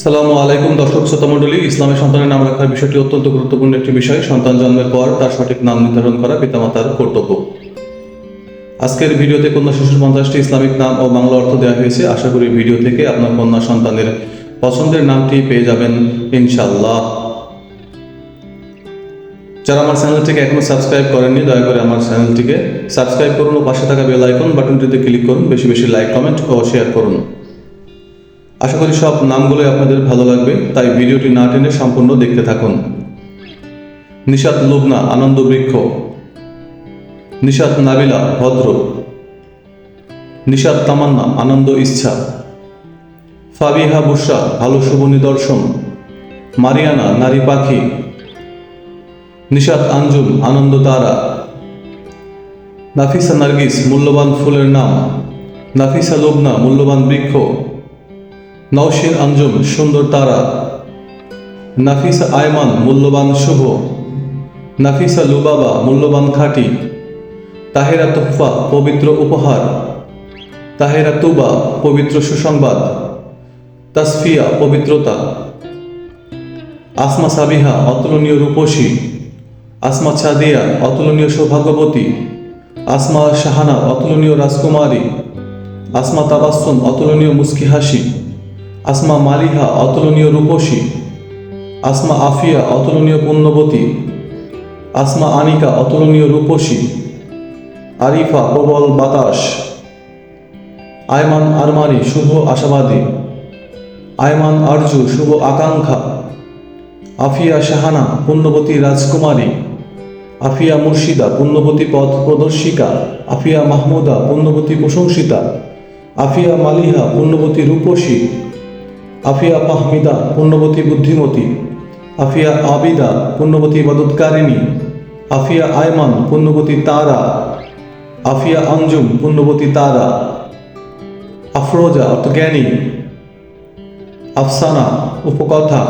আসসালামু আলাইকুম, দর্শক শ্রোতা মণ্ডলী। ইসলামের সন্তানের নাম রাখার বিষয়টি অত্যন্ত গুরুত্বপূর্ণ একটি বিষয়। সন্তান জন্মের পর তার সঠিক নাম নির্ধারণ করা পিতামাতার কর্তব্য। আজকের ভিডিওতে কন্যা শিশুর পঞ্চাশটি ইসলামিক নাম ও বাংলা অর্থ দেওয়া হয়েছে। আশা করি ভিডিও থেকে আপনার কন্যা সন্তানের পছন্দের নামটি পেয়ে যাবেন ইনশাল্লাহ যারা আমার চ্যানেলটিকে এখনও সাবস্ক্রাইব করেননি, দয়া করে আমার চ্যানেলটিকে সাবস্ক্রাইব করুন ও পাশে থাকা বেল আইকন বাটনটিতে ক্লিক করুন। বেশি বেশি লাইক, কমেন্ট ও শেয়ার করুন। আশা করি সব নামগুলোই আপনাদের ভালো লাগবে, তাই ভিডিওটি না টেনে সম্পূর্ণ দেখতে থাকুন। নিশাত লুবনা, আনন্দ বৃক্ষ। নিশাত নাবিলা, ভদ্র। নিশাত তামান্না, আনন্দ ইচ্ছা। ফাবিহা বুসা, ভালো শুভ নিদর্শন। মারিয়ানা, নারী পাখি। নিশাত আঞ্জুম, আনন্দ তারা। নাফিসা নার্গিস, মূল্যবান ফুলের নাম। নাফিসা লুবনা, মূল্যবান বৃক্ষ। নওশির আঞ্জুম, সুন্দর তারা। নাফিসা আয়মান, মূল্যবান শুভ। নাফিসা লুবাবা, মূল্যবান খাঁটি। তাহেরা তোফা পবিত্র উপহার। তাহেরা তুবা, পবিত্র সুসংবাদ। তাসফিয়া, পবিত্রতা। আসমা সাবিহা, অতুলনীয় রূপসী। আসমা ছাদিয়া, অতুলনীয় সৌভাগ্যবতী। আসমা শাহানা, অতুলনীয় রাজকুমারী। আসমা তাবাসুম অতুলনীয় মুস্কি হাসি। আসমা মালিহা অতুলনীয় রূপসী। আসমা আফিয়া অতুলনীয় পুণ্যবতী। আসমা আনিকা অতুলনীয় রূপসী। আরিফা প্রবল বাতাস। আয়মান আরমানি শুভ আশাবাদী। আয়মান আরজু শুভ আকাঙ্ক্ষা। আফিয়া শাহানা পুণ্যবতী রাজকুমারী। আফিয়া মুর্শিদা পুণ্যবতী পথ প্রদর্শিকা। আফিয়া মাহমুদা পুণ্যবতী প্রশংসিতা। আফিয়া মালিহা পুণ্যবতী রূপসী। আফিয়া মাহমিদা পুণ্যবতী বুদ্ধিমতী, আফিয়া আবিদা পুণ্যবতী ইবাদতকারিণী আফিয়া আয়মান পুণ্যবতী তারা, আফিয়া আঞ্জুম পুণ্যবতী তারা, আফরোজা অর্থ জ্ঞানী আফসানা উপকথা,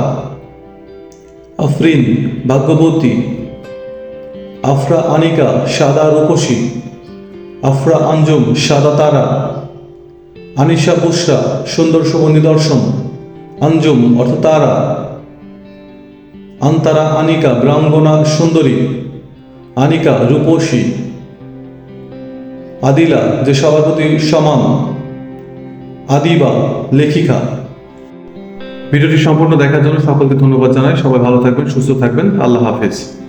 আফরিন ভাগ্যবতী, আফরা আনিকা সাদা রূপসী, আফরা আঞ্জুম সাদা তারা, আনিশা বুসরা সুন্দর শুভ নিদর্শন আঞ্জুম, অর্থাৎ তারা। আন্তারা আনিকা ব্রাহ্মণা সুন্দরী, আনিকা রূপসী। আদিলা যে সভাপতি প্রতি সমান। আদিবা, লেখিকা। ভিডিওটি সম্পূর্ণ দেখার জন্য সকলকে ধন্যবাদ জানাই। সবাই ভালো থাকবেন, সুস্থ থাকবেন। আল্লাহ হাফেজ।